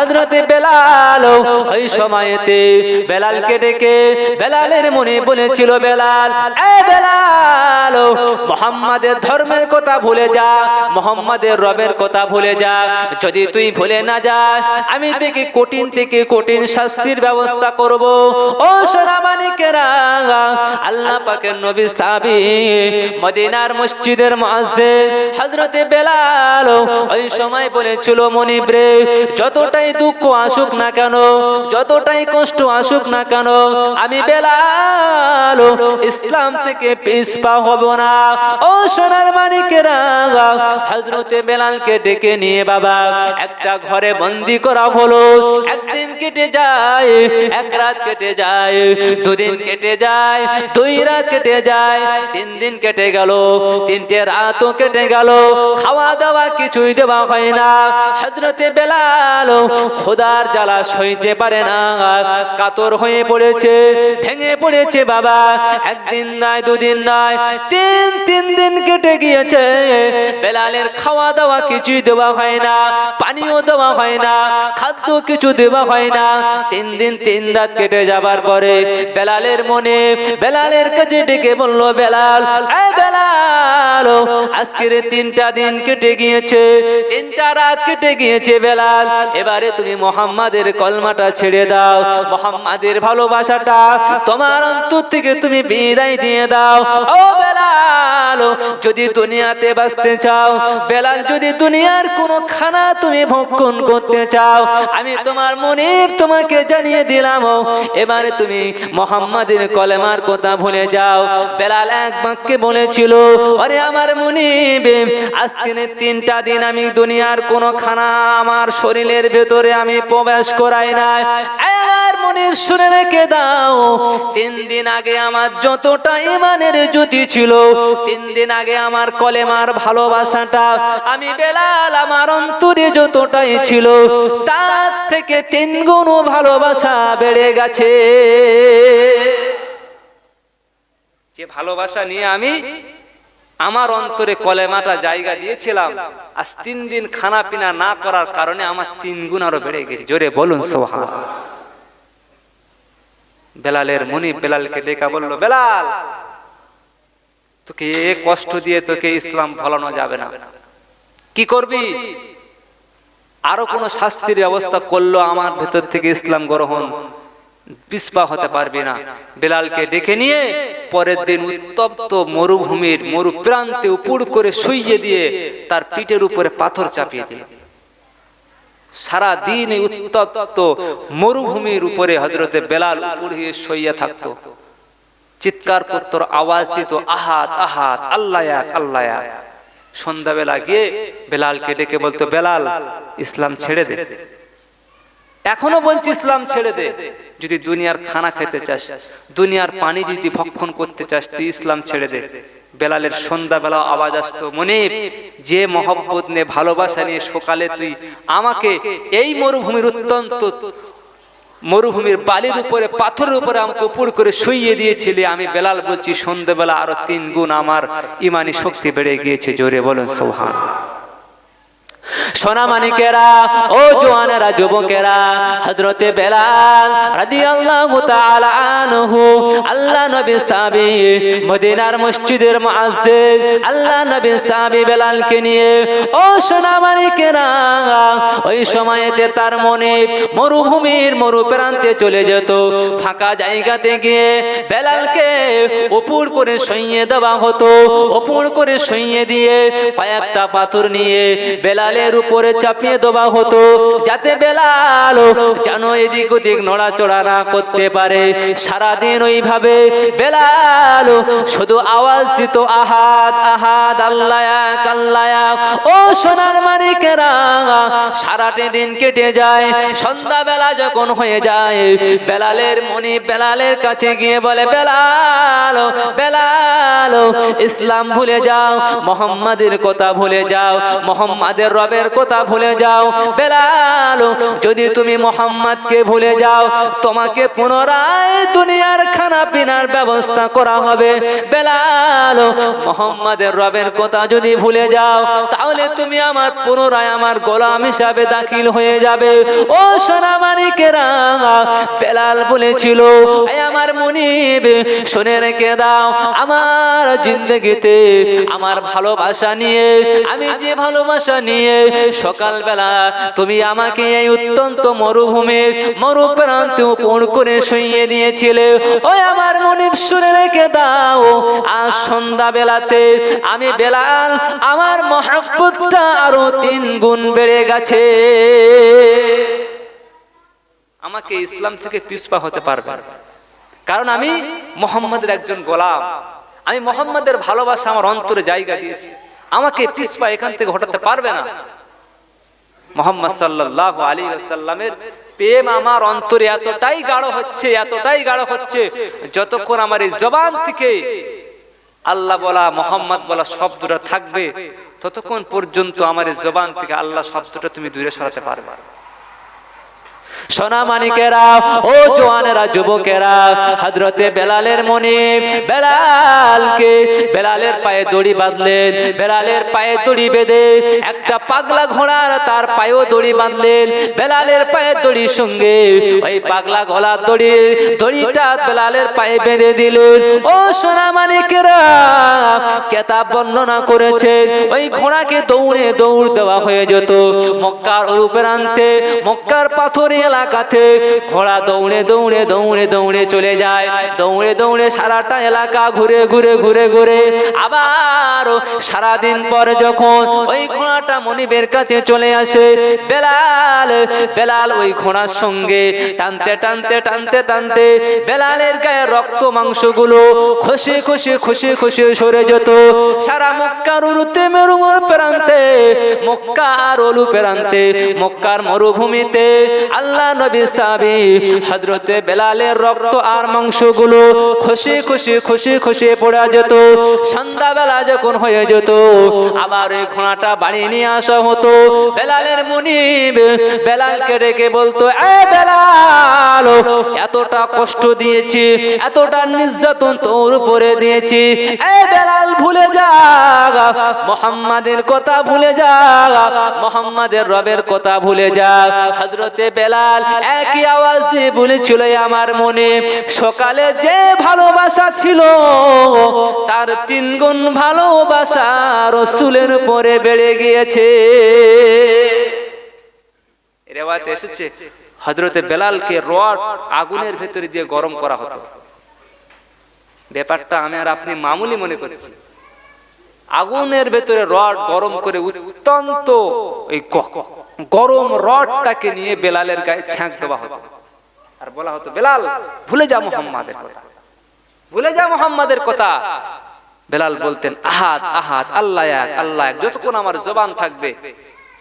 হজরতে বেলাল ওই সময়তে বেলালকে ডেকে বেলালের মনে বলেছিল, বেলাল, এ বেলাল মোহাম্মদের ধর্মের কথা ভুলে যা, মোহাম্মদের রবের কথা ভুলে যা। যদি তুই ভুলে না যাস, আমি থেকে কঠিন থেকে কঠিন শাস্তির ব্যবস্থা করব। ও সোনামানিকেরা আল্লাহ পাকের নবী সাবি মদিনার মসজিদের মুয়াজ্জিন হযরতে বেলাল ওই সময় বলেছিল মনিব রে যতটাই দুঃখ আসুক না কেন, যতটাই কষ্ট আসুক না কেন, আমি বেলাল, ইসলাম থেকে পিছপা হব না। ও সোনার মানিকেরা, হযরতে বেলালকে ডেকে নিয়ে বাবা, একটা ঘরে বন্দি করা হলো। একদিন কেটে যায়, এক রাত কেটে যায়, দুদিন কেটে যায়, দুই রাত কেটে যায়, তিন দিন কেটে গেল, তিনটে রাতও কেটে গেল। খাওয়া দাওয়া কিছুই দেওয়া হয় না। হজরতে বেলাল খোদার জ্বালা সইতে পারে না। কাতর হয়ে পড়েছে, ভেঙে পড়েছে বাবা। একদিন নয়, দুদিন নয়, তিন তিন দিন কেটে গিয়েছে। বেলালের খাওয়া দাওয়া কিছুই দেওয়া হয় না, পানিও দেওয়া হয় না, খাদ্য কিছু দেওয়া হয় না। তিন দিন, তিন রাত কেটে যাবার পরে বেলালের মনে, বেলালের কাছে ডেকে বলল, বেলাল বেলাল, আজকের তিনটা দিন কেটে গিয়েছে, তিনটা রাত কেটে গিয়েছে বেলাল। এবারে তুমি মোহাম্মদের কলমাটা ছেড়ে দাও। মোহাম্মদের ভালোবাসাটা তোমার অন্তর থেকে তুমি বিদায় দিয়ে দাও। ও বেলাল, যদি দুনিয়াতে বাঁচতে চাও, বেলাল, যদি দুনিয়ার কোনো খানা তুমি ভক্ষণ করতে চাও, আমি তোমার মনে তোমাকে জানিয়ে দিলাম এবারে তুমি মোহাম্মদের কলেমার কথা ভুলে যাও। বেলাল এক বাক্যে বলেছিল আরে আমার মনিব, আজকে তিনটা দিন আমি দুনিয়ার কোনো খানা আমার শরীরের ভেতরে আমি প্রবেশ করাই নাই। আমার মনিব শুনে রেখে দাও, তিন দিন আগে আমার যতটা ইমানের জ্যোতি ছিল, তিন দিন আগে আমার কলেমার ভালোবাসাটা আমি বেলাল আমার অন্তরে যতটাই ছিল, তার থেকে তিন গুণ ভালোবাসা বেড়ে গেছে। যে ভালোবাসা নিয়ে আমি আমার অন্তরে কলেমাটা জায়গা দিয়েছিলাম। আজ তিন দিন খানা পিনা না করার কারণে আমার তিন গুণ আরও বেড়ে গেছে। জোরে বলুন সোহা বেলালের মনি বেলালকে ডেকা বলল, বেলাল, তোকে এ কষ্ট দিয়ে তোকে ইসলাম ফলানো যাবে না। কি করবি? আরও কোন শাস্তির ব্যবস্থা করল আমার ভেতর থেকে ইসলাম গ্রহণ। পিসপা হতে পারবি না। বেলালকে ডেকে নিয়ে পরের দিন উত্তপ্ত মরুভূমির মরু প্রান্তে উপুড় করে শুইয়ে দিয়ে তার পিঠের উপরে পাথর চাপিয়ে দিল। সারা দিন এই উত্তপ্ত মরুভূমির উপরে হজরতে বেলাল উপর হয়ে শুইয়া থাকতো। চিৎকার করতো আওয়াজ দিত আহাত আহাত আল্লাহ আল্লাহ সন্ধ্যাবেলা গিয়ে বেলালকে ডেকে বলতো বেলাল ইসলাম ছেড়ে দে। এখনও বলছি ইসলাম ছেড়ে দে। যদি দুনিয়ার খানা খেতে চাস দুনিয়ার পানি যদি ভক্ষণ করতে চাস তুই ইসলাম ছেড়ে দে। বেলালের সন্ধ্যাবেলা আওয়াজ আসতো মনে যে মহব্বত নিয়ে ভালোবাসা নিয়ে সকালে তুই আমাকে এই মরুভূমির অত্যন্ত মরুভূমির বালির উপরে পাথরের উপরে আমাকে উপর করে শুইয়ে দিয়েছিলে। আমি বেলাল বলছি সন্ধ্যাবেলা আরও তিন গুণ আমার ইমানি শক্তি বেড়ে গিয়েছে। জোরে বলুন সৌহান সোনামানিকেরা ও জোয়ানেরা, যুবকেরা, হযরতে বেলাল রাদিয়াল্লাহু তাআলা আনহু, আল্লাহ নবী সাহাবী মদিনার মসজিদের মুআজ্জিন আল্লাহ নবী সাহাবী বেলালকে নিয়ে, ও সোনামানিকেরা ওই সময়তে তার মনে মরুভূমির মরু প্রান্তে চলে যেত। ফাঁকা জায়গাতে গিয়ে বেলালকে উপর করে সইয়ে দেওয়া হতো উপর করে সইয়ে দিয়ে কয়েকটা পাথর নিয়ে বেলালের উপরে চাপিয়ে দেওয়া হতো। যাতে বেলাল যেন এদিক ওদিক নড়াচড়া না করতে পারে। সারাদিন ওইভাবে বেলাল শুধু আওয়াজ দিত, আহাদ আহাদ, আল্লাহ এক। ও সোনার মানিকেরা, সারাটি দিন কেটে যায়। সন্ধ্যাবেলা যখন হয়ে যায়, বেলালের মনি বেলালের কাছে গিয়ে বলে, বেলাল বেলাল, ইসলাম ভুলে যাও, মোহাম্মদের কথা ভুলে যাও, মোহাম্মদের রব রবের কথা ভুলে যাও। বেলাল, যদি তুমি মোহাম্মদকে ভুলে যাও, তোমাকে পুনরায় দুনিয়ার খানা পিনার ব্যবস্থা করা হবে। বেলাল, মোহাম্মদের রবের কথা যদি ভুলে যাও, তাহলে তুমি আমার পুনরায় আমার গোলাম হিসাবে দাখিল হয়ে যাবে। ও সোনামানিকেরা বেলাল বলেছিল "এ আমার মনিব, শুনে রেখে দাও, আমার জিন্দগিতে আমার ভালোবাসা নিয়ে, আমি যে ভালোবাসা নিয়ে সকালবেলা তুমি আমাকে এই অত্যন্ত মরুভূমির মরুপ্রান্তে উপর করে শুইয়ে দিয়েছিলে। ওই আমার মনিব শুনে রেখে দাও। আজ সন্ধ্যা বেলাতে আমি বেলাল, আমার মহাব্বতটা আরও তিন গুণ বেড়ে গেছে। আমাকে ইসলাম থেকে পিসপা হতে পারবে কারণ আমি মোহাম্মদের একজন গোলাম। আমি মোহাম্মদের ভালোবাসা আমার অন্তরে জায়গা দিয়েছি। আমাকে পিসপা এখান থেকে হটাতে পারবে না। মোহাম্মদ সাল্লাহ আলী আসাল্লামের প্রেম আমার অন্তরে এতটাই গাঢ় হচ্ছে, এতটাই গাঢ় হচ্ছে, যতক্ষণ আমার এই জবান থেকে আল্লাহ বলা, মোহাম্মদ বলা শব্দটা থাকবে, ততক্ষণ পর্যন্ত আমার এই জবান থেকে আল্লাহ শব্দটা তুমি দূরে সরাতে পারবে। না। সোনা মানিকেরা, ও জোয়ানেরা, যুবকেরা হজরতে বেলালের মনে, বেলালকে, বেলালের পায়ে দড়ি বাঁধলেন, বেলালের পায়ে দড়ি বেঁধে একটা পাগলা ঘোড়ার তার পায়েও দড়ি বাঁধলেন, বেলালের পায়ে দড়ির সঙ্গে ওই পাগলা গলার দড়ি, দড়িটা বেলালের পায়ে বেঁধে দিলেন ও সোনা মানিকেরা কেতাব বর্ণনা করেছেন, ওই ঘোড়াকে দৌড়ে দৌড় দেওয়া হয়ে যেত মক্কার রূপের আনতে, মক্কার পাথরে এলাকাতে ঘোড়া দৌড়ে দৌড়ে দৌড়ে দৌড়ে চলে যায়। দৌড়ে দৌড়ে সারাটা এলাকা ঘুরে ঘুরে ঘুরে ঘুরে। আবার সারাদিন পরে যখন ওই ঘোড়াটা মনিবের কাছে চলে আসে, বেলাল বেলাল ওই ঘোড়ার সঙ্গে টানতে টানতে টানতে টানতে বেলালের গায়ে রক্ত মাংসগুলো খসে খসে খসে খসে সরে যেত। সারা মক্কার উরুতে মেরুমর প্রান্তে মক্কা আর অলু প্রান্তে, মক্কার মরুভূমিতে আল্লাহ নবী সাবি হজরতে বেলালের রক্ত আর মাংসগুলো খসে খসে খসে খসে পড়া যেত। সন্ধ্যাবেলা যখন হয়ে যেত, আবার ওই ঘোড়াটা বাড়ি নিয়ে আসা হতো। বেলালের মুনিব বেলালকে রেখে বলতো, এ বেলাল, এতটা কষ্ট দিয়েছি, এতটা নির্যাতন তোর উপরে দিয়েছি। এ বেলাল ভুলে যা, মোহাম্মদের কথা ভুলে যা, মোহাম্মদের রবের কথা ভুলে যা। হজরতে বেলাল একই আওয়াজ দিয়ে বলেছিল আমার মনে, সকালে যে ভালোবাসা ছিল, তার তিন গুণ ভালোবাসা রসুলের উপরে বেড়ে গিয়েছে। রেওয়াতে এসেছে। হজরতে বেলালকে রড আগুনের ভেতরে দিয়ে গরম করা হতো। ব্যাপারটা আমি আর আপনি মামুলি মনে করছি। আগুনের ভেতরে রড গরম করে অত্যন্ত ওই গরম রডটাকে নিয়ে বেলালের গায়ে ছ্যাঁক দেওয়া হতো। আর বলা হতো, বেলাল, ভুলে যা মোহাম্মদের কথা। ভুলে যা মোহাম্মদের কথা। বেলাল বলতেন আহাত আহাত আল্লাহ এক আল্লাহ এক। যতক্ষণ আমার জবান থাকবে,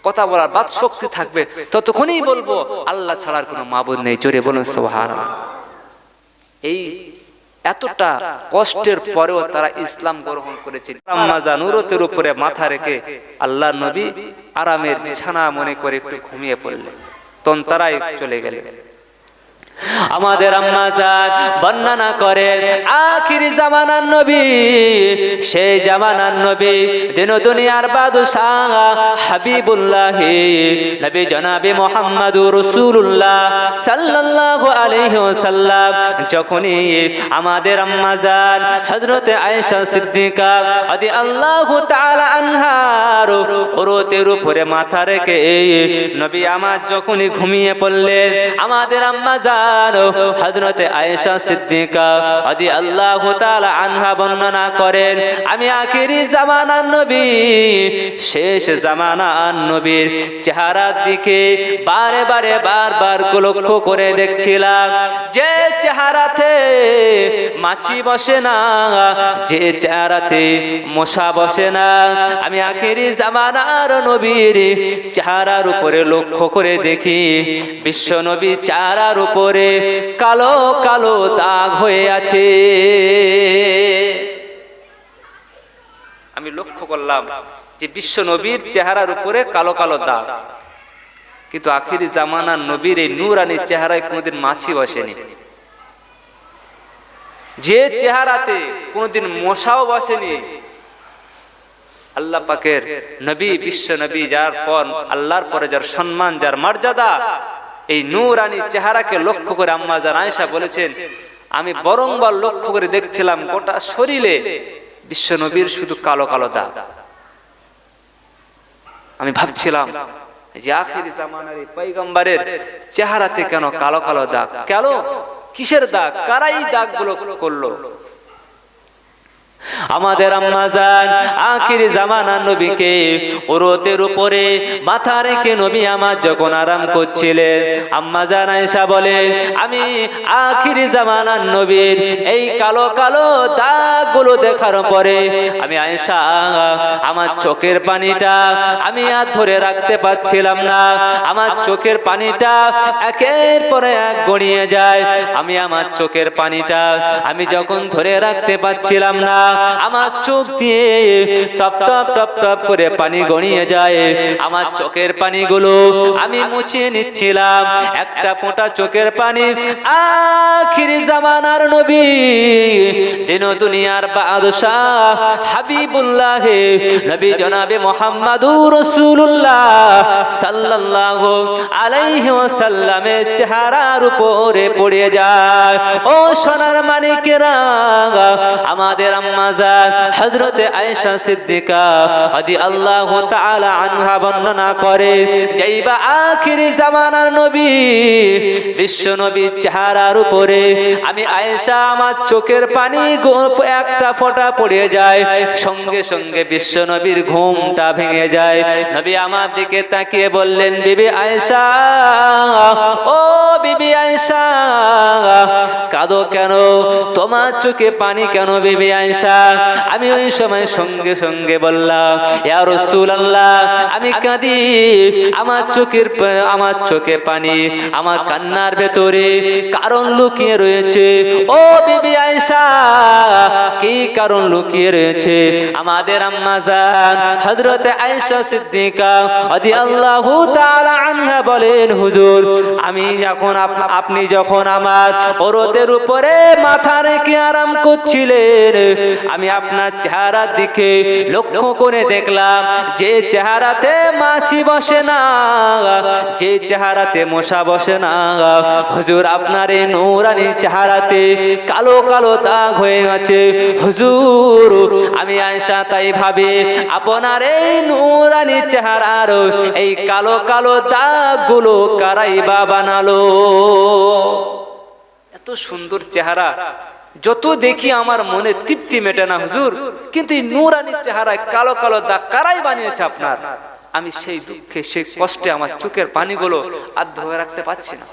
কথা বলার বাদ শক্তি থাকবে, ততক্ষণই বলব, আল্লাহ ছাড়ার কোনো মাবুদ নেই। জোরে বলুন সোহান এই এতটা কষ্টের পরেও তারা ইসলাম গ্রহণ করেছে। নুরতের উপরে মাথা রেখে আল্লাহ নবী আরামের বিছানা মনে করে একটু ঘুমিয়ে পড়লেন। তন তারাই চলে গেলেন। আমাদের আম্মাজান বর্ণনা করেন আখির জামানার নবী, সেই জামানার নবী দিন দুনিয়ার বাদশাহ হাবিবুল্লাহ, নবী জনাবি মোহাম্মদুর রাসূলুল্লাহ সাল্লাল্লাহু আলাইহি ওয়াসাল্লাম। যখনই আমাদের আম্মাজান হযরতে আয়েশা সিদ্দিকা রাদিয়াল্লাহু তাআলা আনহার ওরতের উপরে মাথা রেখে, নবী আমার যখনই ঘুমিয়ে পড়লেন, আমাদের আম্মাজান হযরতে আয়েশা সিদ্দিকা রাদিয়াল্লাহু তাআলা আনহা বর্ণনা করেন, আমি জামানার নবী, শেষ জামানার নবীর চেহারার দিকে বারে বারে বারবার লক্ষ্য করে দেখছিলাম। যে চেহারাতে মাছি বসে না, যে চেহারাতে মশা বসে না, আমি আখেরি জামানার নবীর চেহারার উপরে লক্ষ্য করে দেখি, বিশ্ব নবী চেহারার উপরে কালো কালো দাগ হয়ে আছে। আমি লক্ষ্য করলাম যে বিশ্ব নবীর চেহারার উপরে কালো কালো দাগ। কিন্তু আখিরি জামানার নবীর এই নূরানি চেহারায় কোনোদিন মাছি বসেনি। যে চেহারাতে কোনোদিন মশাও বসেনি, আল্লাহ পাকের নবী বিশ্ব নবী যার পর আল্লাহর পরে যার সম্মান, যার মর্যাদা এই নূরানি চেহারাকে লক্ষ্য করে আম্মা যান আয়েশা বলেছেন, আমি বরংবার লক্ষ্য করে দেখছিলাম গোটা শরীরে বিশ্বনবীর শুধু কালো কালো দাগ। আমি ভাবছিলাম যে আখিরি জামানার এই পৈগম্বরের চেহারাতে কেন কালো কালো দাগ? কেন? কিসের দাগ? কারাই দাগগুলো করল? আমাদের আম্মাজান আখির জামানার নবীকে ওরতের উপরে মাথা রেখে নবী আমার যখন আরাম করছিলেন আম্মাজান আয়েশা বলে আমি আখির জামানার নবীর এই কালো কালো দাগগুলো দেখার পরে আমি আয়েশা আমার চোখের পানিটা আমি আর ধরে রাখতে পারছিলাম না। আমার চোখের পানিটা একের পরে এক গড়িয়ে যায়। আমি আমার চোখের পানিটা আমি যখন ধরে রাখতে পারছিলাম না আমার চোখ দিয়ে টপ টপ টপ টপ করে পানি গড়িয়ে যায়। আমার চোখের পানিগুলো আমি মুছিয়ে নিচ্ছিলাম। একটা ফোঁটা চোখের পানি আখির জামানার নবী দিন দুনিয়ার বাদশাহ হাবিবুল্লাহ, নবী জনাবে মোহাম্মদুর রাসূলুল্লাহ সাল্লাল্লাহু আলাইহি ওয়াসাল্লামের চেহারার উপরে পড়ে যায়। ও সোনার মানিকেরা, আমাদের আম্মাজান হযরতে আয়েশা সিদ্দিকা আদি আল্লাহু তাআলা আনহা বর্ণনা করে যাইবা আখিরি জামানার নবী, বিশ্ব নবীর চেহারার উপরে আমি আয়েশা, আমার চোখের পানি একটা ফোঁটা পড়ে যায়। সঙ্গে সঙ্গে বিশ্ব নবীর ঘুমটা ভেঙে যায়। নবী আমার দিকে তাকিয়ে বললেন, বিবি আয়েশা, ও বিবি আয়েশা কাঁদো কেন? তোমার চোখে পানি কেন বেবি আয়েশা? আমি ওই সময় সঙ্গে সঙ্গে বললাম, ইয়া রাসূলুল্লাহ, আমি কাঁদি। আমার চোখের আমার চোখে পানি, আমার কান্নার ভেতরে কারণ লুকিয়ে রয়েছে। ও বিবি আয়েশা, কি কারণ লুকিয়ে রয়েছে? আমাদের আম্মা জান, হযরতে আয়েশা সিদ্দিকা তাআলা আনহা বলেন, হুজুর, আমি যখন আপ- আপনি যখন আমার ওরতের উপরে মাথা রেখে আরাম করছিলেন। আমি আপনার চেহারা দিকে লক্ষ্য করে দেখলাম, যে চেহারাতে মাছি বসে না, যে চেহারাতে মশা বসে না। হুজুর, আপনার এই নৌরানি চেহারাতে কালো কালো দাগ হয়ে গেছে হুজুর, আমি আয়সা তাই ভাবি, আপনার এই নৌরানি চেহারার এই কালো কালো দাগগুলো কারাই বা বানালো। সুন্দর চেহারা। যত দেখি আমার মনে তৃপ্তি মেটে না, হুজুর। কিন্তু এই নুরানির চেহারায় কালো কালো দাগ কারাই বানিয়েছে আপনার? আমি সেই দুঃখে, সেই কষ্টে আমার চোখের পানিগুলো আর ধরে রাখতে পারছি না।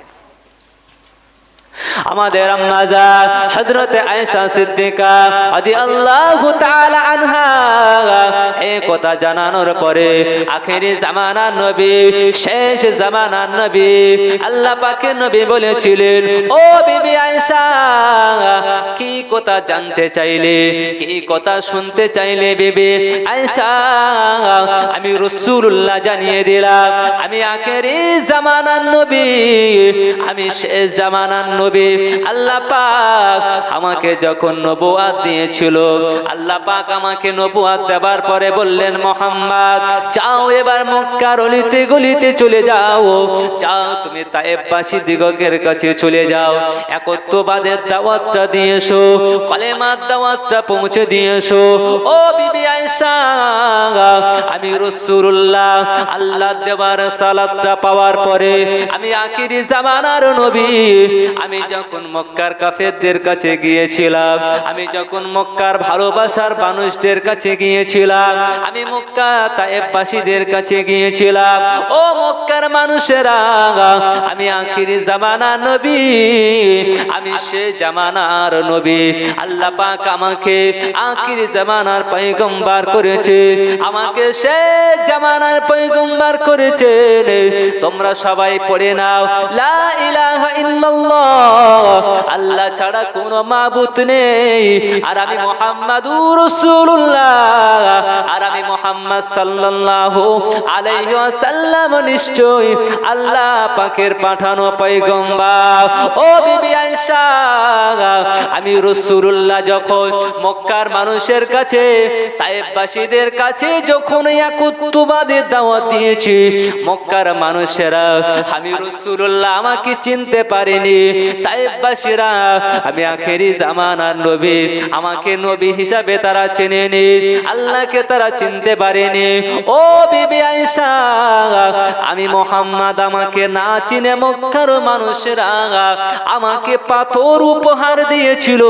আমাদের আম্মাজা হযরতে আয়েশা সিদ্দিকা রাদিয়াল্লাহু তাআলা আনহা এই কথা জানানোর পরে আখেরি জামানার নবী, শেষ জামানার নবী আল্লাহ পাকের নবী বলেছিলেন, ও বিবি আয়েশা, কি কথা জানতে চাইলে, কি কথা শুনতে চাইলে বিবি আয়েশা? আমি রাসূলুল্লাহ জানিয়ে দিলাম, আমি আখেরি জামানার নবী, আমি শেষ জামানার আল্লাহ পাক আমাকে যখন নবুয়াত দিয়েছিল, আল্লাহ পাক আমাকে নবুয়াত দেবার পরে বললেন, মোহাম্মদ, যাও এবার মক্কার অলিতে গলিতে চলে যাও। যাও, তুমি তায়েববাসী দিগকের কাছে চলে যাও। একত্ববাদের দাওয়াতটা দিয়েছ কলেমার দাওয়াতটা পৌঁছে দিয়েছ ও বিবি আয়েশা, আমি রাসূলুল্লাহ, আল্লাহ দেবার সালাতটা পাওয়ার পরে আমি আখিরি জামানার নবী, আমি যখন মক্কার কাফেরদের কাছে গিয়েছিলাম, আমি যখন মক্কার ভালোবাসার মানুষদের কাছে গিয়েছিলাম, আমি মক্কা তায়েববাসীদের কাছে গিয়েছিলাম, ও মক্কার মানুষেরা, আমি আখিরি জামানার নবী, আমি সে জামানার নবী, আল্লাহ পাক আমাকে আখির জামানার পয়গম্বর করেছে, আমাকে সে জামানার পয়গম্বর করেছে তোমরা সবাই পড়ে নাও, লা ইলাহা ইল্লাল্লাহ আল্লাহ ছাড়া কোন মাবুত নেই। আর আমি মুহাম্মাদুর আর আমি মোহাম্মদ সাল্লাল্লাহু আলাইহি ওয়াসাল্লাম নিশ্চয় আল্লাহ পাকের পাঠানো পয়গম্বর। ও বিবি আয়েশা, আমি রাসূলুল্লাহ যখন মক্কার মানুষের কাছে, তায়েববাসীদের কাছে যখন ইয়াকুতুবাদের দাওয়াত দিয়েছি, মক্কার মানুষেরা, আমি রাসূলুল্লাহ আমাকে চিনতে পারেনি। তায়েববাসীরা আমি আখেরি জামানার নবী। আমাকে নবী হিসাবে তারা আল্লাহকে তারা চিনতে পারেনি। ও বিবি আমি মোহাম্মদ, আমাকে না চিনে মক্কার মানুষেরা আমাকে পাথর উপহার দিয়েছিল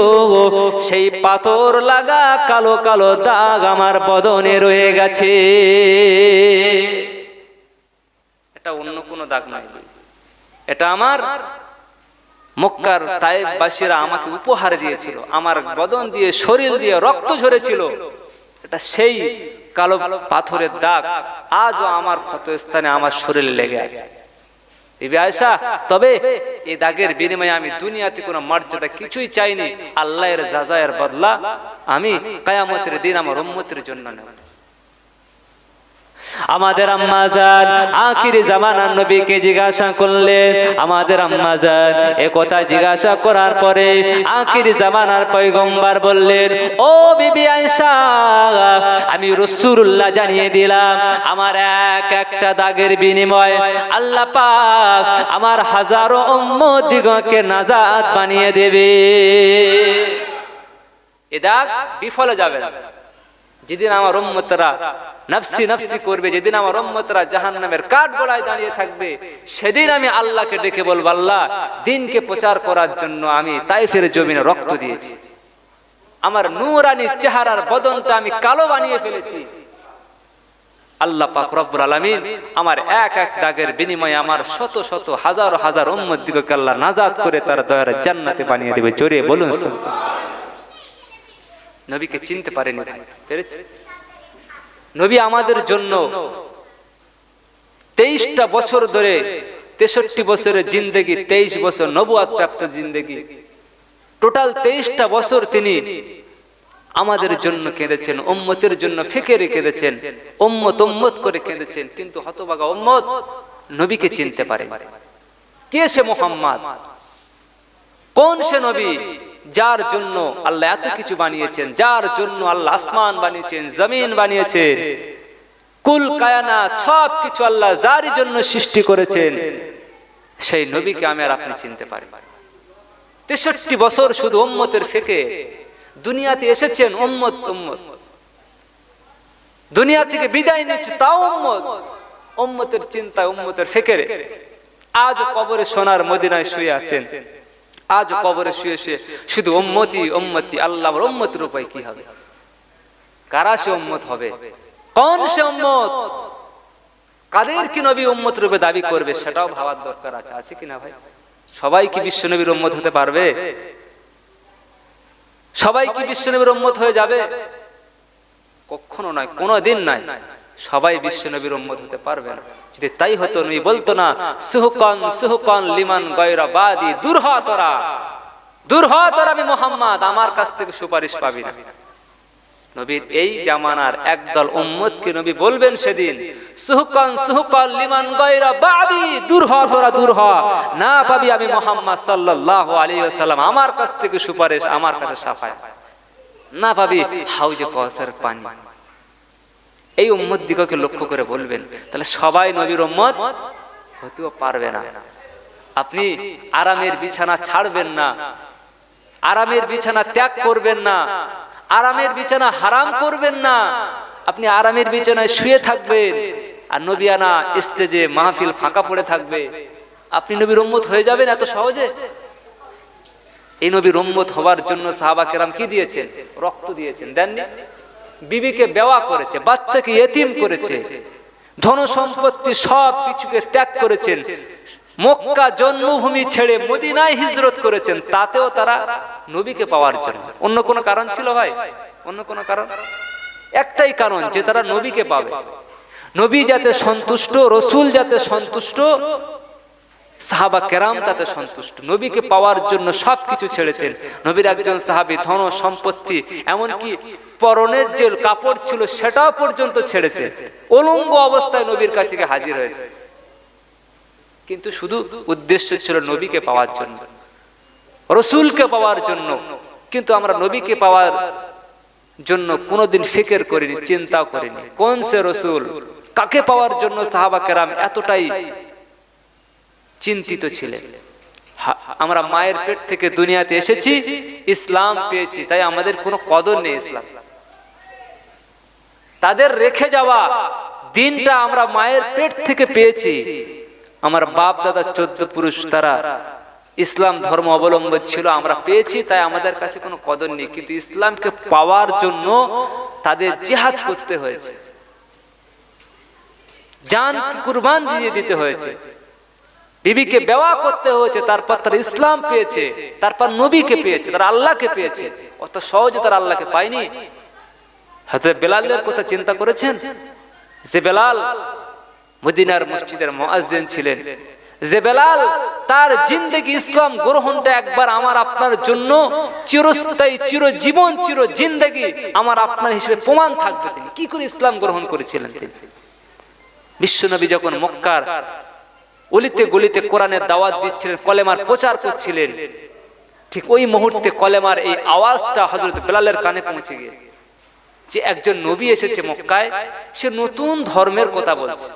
সেই পাথর লাগা কালো কালো দাগ আমার বদনে রয়ে গেছে। এটা অন্য কোনো দাগ নাই এটা আমার মক্কার তাইবাসীরা আমাকে উপহার দিয়েছিল আমার বদন দিয়ে শরীর দিয়ে রক্ত ঝরেছিল। এটা সেই কালো পাথরের দাগ আজও আমার ক্ষত স্থানে আমার শরীরে লেগে আছে। আয়েশা, তবে এই দাগের বিনিময়ে আমি দুনিয়াতে কোনো মর্যাদা কিছুই চাইনি। আল্লাহর জাজায়ের বদলা আমি কায়ামতের দিন আমার উম্মতের জন্য নেব। আমাদের আম্মাজান আখিরি জামানার নবীকে জিজ্ঞাসা করলেন, আমাদের আম্মাজান এ কথা জিজ্ঞাসা করার পরে আখিরি জামানার পয়গম্বর বললেন, ও বিবি আয়েশা, আমি রাসূলুল্লাহ জানিয়ে দিলাম, আমার এক একটা দাগের বিনিময় আল্লাহ পাক আমার হাজারো দিগকে নাজাত বানিয়ে দেবে। এ দাগ বিফলে যাবে না। যেদিন আমার উম্মতরা নফসি নফসি করবে, যেদিন আমার উম্মতরা জাহান্নামের কাঠ গোড়ায় দাঁড়িয়ে থাকবে, সেদিন আমি আল্লাহকে ডেকে বলব, আল্লাহ, দিনকে প্রচার করার জন্য আমি তাইফের জমিনে রক্ত দিয়েছি। আমার নূরানি চেহারার বদনটা আমি কালো বানিয়ে ফেলেছি। আল্লাহ পাক রব্বুল আলামিন আমার এক এক দাগের বিনিময়ে আমার শত শত হাজার হাজার উম্মত দিগকে আল্লাহ নাজাত করে তার দয়ার জান্নাতে বানিয়ে দেবে। জোরে বলুন নবীকে চিনতে পারেনি। নবী আমাদের জন্য তেইশটা বছর ধরে, তেষট্টি বছরের জিন্দেগি, তেইশ বছর নবুয়াত প্রাপ্ত জিন্দেগি। টোটাল তেইশটা বছর তিনি আমাদের জন্য কেঁদেছেন, উম্মতের জন্য ফিকেরে কেঁদেছেন, উম্মত উম্মত করে কেঁদেছেন, কিন্তু হতবাগা উম্মত নবীকে চিনতে পারে কে সে মোহাম্মদ? কোন সে নবী? যার জন্য আল্লাহ এত কিছু বানিয়েছেন, যার জন্য আল্লাহ আসমান বানিয়েছেন, জমিন বানিয়েছেন, কুল কায়ানা সব কিছু আল্লাহ যারই জন্য সৃষ্টি করেছেন, সেই নবীকে আমি আর আপনি চিনতে পারি তেষট্টি বছর শুধু উম্মতের ফেকে, দুনিয়াতে এসেছেন উম্মত উম্মত। দুনিয়া থেকে বিদায় নিচ্ছে তাও উম্মত, উম্মতের চিন্তায়, উম্মতের ফেকেরে। আজ কবরে সোনার মদিনায় শুয়ে আছেন। আজ কবরে শুয়ে শুয়ে শুধু উম্মতি উম্মতি আল্লাহ উম্মতের উপায় কি হবে? কারা সে উম্মত হবে? কোন সে উম্মত? কাদের কি নবী উম্মত রূপে দাবি করবে সেটাও ভাবার দরকার আছে। আছে কিনা ভাই? সবাই কি বিশ্ব নবীর উম্মত হতে পারবে? সবাই কি বিশ্ব নবীর উম্মত হয়ে যাবে? কখনো নয় কোনো দিন নাই সবাই বিশ্ব নবীর উম্মত হতে পারবে না। যদি তাই হতো নবী বলতো না, সুহকন সুহকন লিমান গয়রা বাদি, দূর হ তোরা, দূর হ তোরা আমি মোহাম্মদ, আমার কাছ থেকে সুপারিশ পাবি না। নবীর এই জামানার একদল উম্মতকে নবী বলবেন সেদিন, সুহকন সুহকন লিমান গয়রা বাদি, দূর হ তোরা, দূর হ, না পাবি আমি মোহাম্মদ সাল্লাল্লাহু আলাইহি ওয়াসাল্লাম, আমার কাছ থেকে সুপারিশ, আমার কাছে সাফায়। না পাবি, হাউজে কসার পানি। এই উম্মত দিগকে লক্ষ্য করে বলবেন, তাহলে সবাই নবীর উম্মত হতেও পারবে না। আপনি আরামের বিছানা ছাড়বেন না, আরামের বিছানা ত্যাগ করবেন না, আরামের বিছানা হারাম করবেন না। আপনি আরামের বিছানায় শুয়ে থাকবেন, আর নবিয়ানা স্টেজে মাহফিল ফাঁকা পড়ে থাকবে। আপনি নবীর উম্মত হয়ে যাবেন এত সহজে? এই নবীর উম্মত হওয়ার জন্য সাহাবা কেরাম কি দিয়েছেন? রক্ত দিয়েছেন, দেননি? বিবিকে বেওয়া করেছে, বাচ্চাকে এতিম করেছে ধন সম্পত্তি সব কিছুকে ত্যাগ করেছেন। মক্কা জন্মভূমি ছেড়ে মদিনায় হিজরত করেছেন, তাতেও তারা নবীকে পাওয়ার জন্য। অন্য কোনো কারণ ছিল ভাই? অন্য কোনো কারণ? একটাই কারণ যে তারা নবীকে পাবে। নবী যাতে সন্তুষ্ট, রসুল যাতে সন্তুষ্ট সাহাবা কেরাম তাতে সন্তুষ্ট। নবীকে পাওয়ার জন্য সবকিছু ছেড়েছেন। নবীর একজন সাহাবী ধন সম্পত্তি, এমনকি পরনের যে কাপড় ছিল সেটাও পর্যন্ত ছেড়েছে। অলঙ্গ অবস্থায় নবীর কাছে হাজির হয়েছে। কিন্তু শুধু উদ্দেশ্য ছিল নবীকে পাওয়ার জন্য, রসুলকে পাওয়ার জন্য। কিন্তু আমরা নবীকে পাওয়ার জন্য কোনোদিন ফিকের করিনি, চিন্তাও করিনি। কোন সে রসুল? কাকে পাওয়ার জন্য সাহাবা কেরাম এতটাই চিন্তিত ছিলেন। আমরা মায়ের পেট থেকে দুনিয়াতে এসেছি, ইসলাম পেয়েছি, তাই আমাদের কোনো কদর নেই ইসলাম। তাদের রেখে যাওয়া দিনটা আমরা মায়ের পেট থেকে পেয়েছি। আমার বাপ, দাদা, চোদ্দ পুরুষ, তারা ইসলাম ধর্ম অবলম্বন ছিল, আমরা পেয়েছি, তাই আমাদের কাছে কোনো কদর নেই। কিন্তু ইসলামকে পাওয়ার জন্য তাদের জেহাদ করতে হয়েছে। জান, কুরবান দিয়ে দিতে হয়েছে। বিবিকে বেওয়া করতে হয়েছে, তারপর তারা ইসলাম পেয়েছে, তারপর নবীকে পেয়েছে, তার আল্লাহকে পেয়েছে, অত সহজে তার আল্লাহকে পায়নি। হযরত বেলালের কথা চিন্তা করেছেন? যে বেলাল মদিনার মসজিদের মুয়াজ্জিন ছিলেন, যে বেলাল তার জিন্দেগি ইসলাম গ্রহণটা একবার আমার আপনার জন্য চিরস্থায়ী, চিরজীবন চির জিন্দেগি আমার আপনার হিসেবে প্রমাণ থাকবে তিনি। কি করে ইসলাম গ্রহণ করেছিলেন তিনি? বিশ্বনবী যখন মক্কার অলিতে গলিতে কোরআনের দাওয়াত দিচ্ছিলেন, কলেমার প্রচার করছিলেন। ঠিক ওই মুহূর্তে কলেমার এই আওয়াজটা হজরত বেলালের কানে পৌঁছে গিয়েছে। যে একজন নবী এসেছে মক্কায়, সে নতুন ধর্মের কথা বলছে।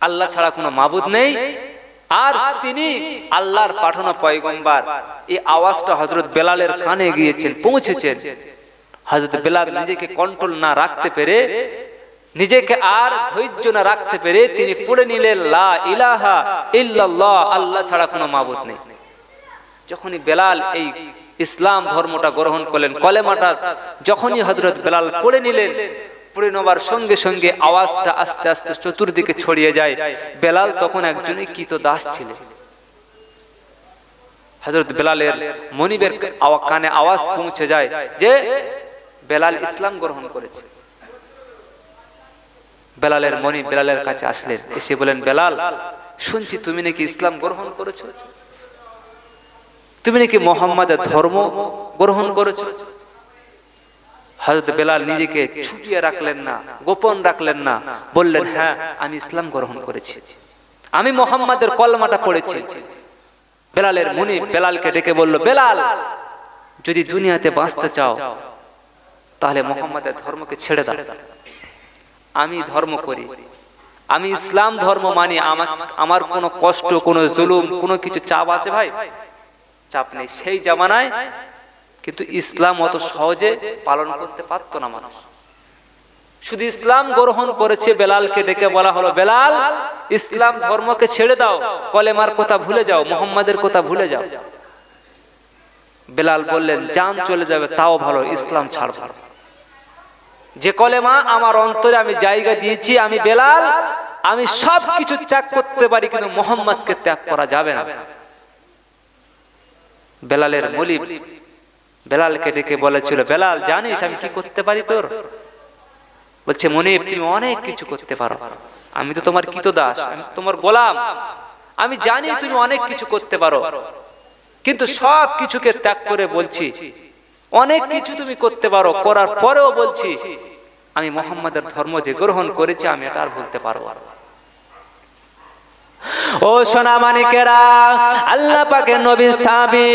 আল্লাহ ছাড়া কোনো মাবুদ নেই। আর তিনি আল্লাহর পাঠানো পয়গম্বার। এই আওয়াজটা হজরত বেলালের কানে গিয়েছেন, পৌঁছেছেন। হজরত বেলাল নিজেকে কন্ট্রোল না রাখতে পেরে নিজেকে আর ধৈর্য না রাখতে পেরে তিনি পড়ে নিলেন, লা ইলাহা ইল্লাল্লাহ, আল্লাহ ছাড়া কোনো মাবুদ নেই। যখনই বেলাল এই ইসলাম ধর্মটা গ্রহণ করলেন, কলেমাটা যখনই হজরত বেলাল পড়ে নিলেন, পড়ে নেবার সঙ্গে সঙ্গে আওয়াজটা আস্তে আস্তে চতুর্দিকে ছড়িয়ে যায়। বেলাল তখন একজনই কীত দাস ছিলেন। হজরত বেলালের মনিবের কানে আওয়াজ পৌঁছে যায় যে, বেলাল ইসলাম গ্রহণ করেছে। বেলালের মনি বেলালের কাছে আসলেন। এসে বলেন বেলাল, শুনছি তুমি নাকি ইসলাম গ্রহণ করেছ? তুমি নাকি মোহাম্মদের ধর্ম গ্রহণ করেছ? হজরত বেলাল নিজেকে ছুটিয়ে রাখলেন না, গোপন রাখলেন না, বললেন হ্যাঁ আমি ইসলাম গ্রহণ করেছি। আমি মোহাম্মদের কলমাটা পড়েছি। বেলালের মুনি বেলালকে ডেকে বলল, বেলাল, যদি দুনিয়াতে বাঁচতে চাও, তাহলে মোহাম্মদের ধর্মকে ছেড়ে দাও। আমি ধর্ম করি। আমি ইসলাম ধর্ম মানি আমার কোনো কষ্ট, কোনো জুলুম, কোনো কিছু চাপ আছে ভাই? চাপ নেই। সেই জামানায় কিন্তু ইসলাম অত সহজে পালন করতে পারতো না মানুষ। শুধু ইসলাম গ্রহণ করেছে বেলালকে ডেকে বলা হলো, বেলাল, ইসলাম ধর্মকে ছেড়ে দাও। কলেমার কথা ভুলে যাও, মোহাম্মদের কথা ভুলে যাও। বেলাল বললেন জান চলে যাবে, তাও ভালো, ইসলাম ছাড় না। যে কলেমা আমার অন্তরে আমি জায়গা দিয়েছি, আমি বেলাল, আমি সব কিছু ত্যাগ করতে পারি, কিন্তু মোহাম্মদকে ত্যাগ করা যাবে না। বেলালের মলিব বেলালকে ডেকে বলেছিল, বেলাল, জানিস আমি কি করতে পারি তোর? বলছে, মনিব, তুমি অনেক কিছু করতে পারো। আমি তো তোমার কিত দাস আমি তোমার গোলাম। আমি জানি তুমি অনেক কিছু করতে পারো। কিন্তু সব কিছুকে ত্যাগ করে বলছি অনেক কিছু তুমি করতে পারো, করার পরেও বলছি, আমি মোহাম্মদের ধর্ম যে গ্রহণ করেছি, আমি এটা আর বলতে পারব আর ও সোনা মানিকেরা, আল্লাহ পাকে নবী সাবি